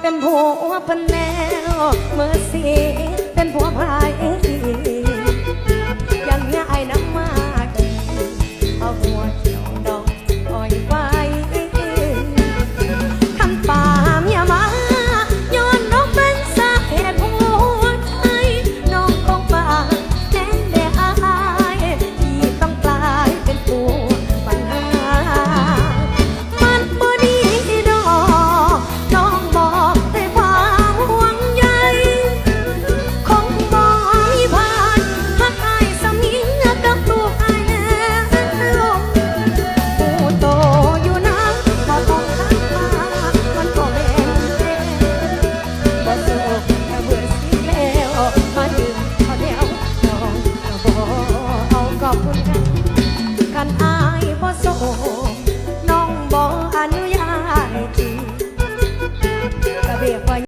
เป็นผัวเป็นแนวเมื่อสี อบคุณกันกันอายบ่โสน้องบ่อนุญาตจีกระเบียบ